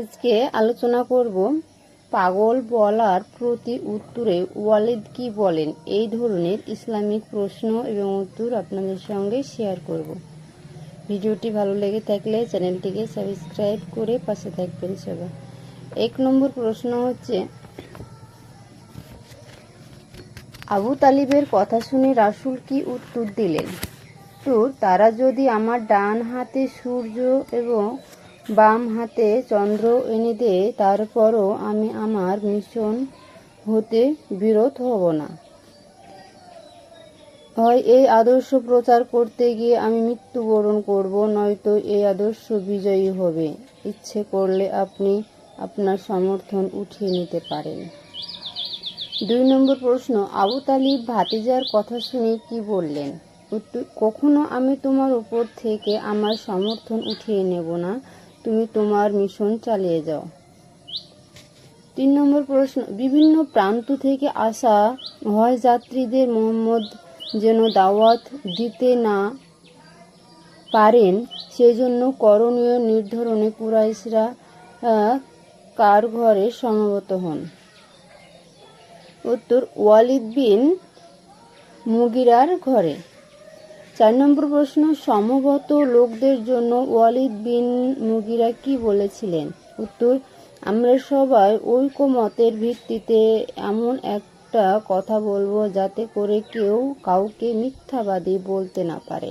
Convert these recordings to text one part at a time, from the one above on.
আজকে আলোচনা করব পাগল বলার প্রতি উত্তরে ওয়ালিদ কি বলেন? এই ধরনের ইসলামিক প্রশ্ন এবং উত্তর আপনাদের সঙ্গে শেয়ার করব। ভিডিওটি ভালো লেগে থাকলে চ্যানেলটিকে সাবস্ক্রাইব করে পাশে থাকবেন সবাই। এক নম্বর প্রশ্ন হচ্ছে, আবু তালিবের কথা শুনে রাসুল কি উত্তর দিলেন? তো তারা যদি আমার ডান হাতে সূর্য এবং বাম হাতে চন্দ্র এনে দেয় তারপরও আমি আমার মিশন হতে বিরত হব না। হয় এই আদর্শ প্রচার করতে গিয়ে আমি মৃত্যুবরণ করব, নয়তো এই আদর্শ বিজয়ী হবে। ইচ্ছে করলে আপনি আপনার সমর্থন উঠিয়ে নিতে পারেন। দুই নম্বর প্রশ্ন, আবু তালিব ভাতিজার কথা শুনে কি বললেন? উত্তর, কখনো আমি তোমার উপর থেকে আমার সমর্থন উঠিয়ে নেব না। তুমি তোমার মিশন চালিয়ে যাও। তিন নম্বর প্রশ্ন, বিভিন্ন প্রান্ত থেকে আসা হয় যাত্রীদের মোহাম্মদ যেন দাওয়াত দিতে না পারেন, সেজন্য করণীয় নির্ধারণে কুরাইশরা কার ঘরে সমবেত হন? উত্তর, ওয়ালিদ বিন মুগিরার ঘরে। চার নম্বর প্রশ্ন সমবত লোকদের জন্য ওয়ালিদ বিন মুগিরা কি বলেছিলেন? উত্তর, আমরা সবাই ঐকমতের ভিত্তিতে এমন একটা কথা বলব যাতে করে কেউ কাউকে মিথ্যাবাদী বলতে না পারে।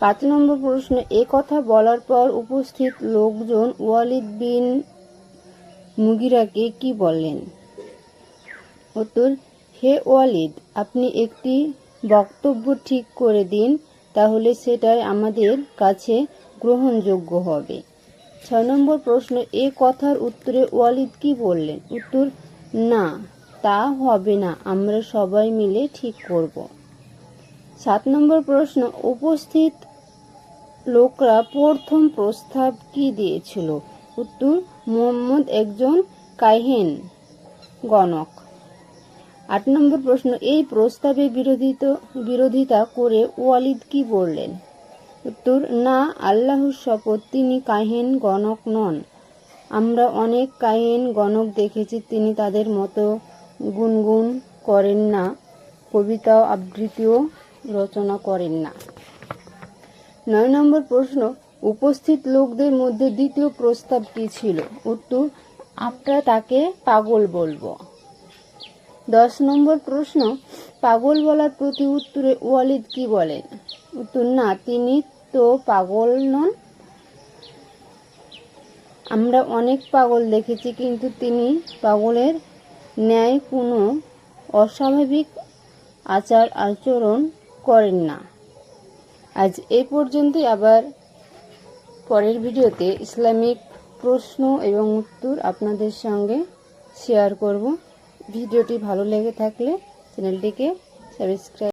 পাঁচ নম্বর প্রশ্ন, এ কথা বলার পর উপস্থিত লোকজন ওয়ালিদ বিন মুগিরাকে কি বললেন? উত্তর, হে ওয়ালিদ, আপনি একটি বক্তব্য ঠিক করে দিন, তাহলে সেটাই আমাদের কাছে গ্রহণযোগ্য হবে। ছয় নম্বর প্রশ্ন, এ কথার উত্তরে ওয়ালিদ কি বললেন? উত্তর, না, তা হবে না, আমরা সবাই মিলে ঠিক করব। সাত নম্বর প্রশ্ন, উপস্থিত লোকরা প্রথম প্রস্তাব কি দিয়েছিল? উত্তর, মোহাম্মদ একজন কাহিন গণক। আট নম্বর প্রশ্ন, এই প্রস্তাবে বিরোধিত, বিরোধিতা করে ওয়ালিদ কি বললেন? উত্তর, না, আল্লাহর শপথ তিনি কাহিন গণক নন। আমরা অনেক কাহিন গণক দেখেছি, তিনি তাদের মতো গুনগুন করেন না কবিতা আবৃত্তিও রচনা করেন না। নয় নম্বর প্রশ্ন, উপস্থিত লোকদের মধ্যে দ্বিতীয় প্রস্তাব কি ছিল? উত্তর, আমরা তাকে পাগল বলব। দশ নম্বর প্রশ্ন, পাগল বলার প্রতি উত্তরে ওয়ালিদ কি বলেন? উত্তর, না, তিনি তো পাগল নন। আমরা অনেক পাগল দেখেছি, কিন্তু তিনি পাগলের ন্যায় কোনো অস্বাভাবিক আচার আচরণ করেন না। আজ এই পর্যন্তই, আবার পরের ভিডিওতে ইসলামিক প্রশ্ন এবং উত্তর আপনাদের সঙ্গে শেয়ার করব। ভিডিওটি ভালো লেগে থাকলে চ্যানেলটিকে সাবস্ক্রাইব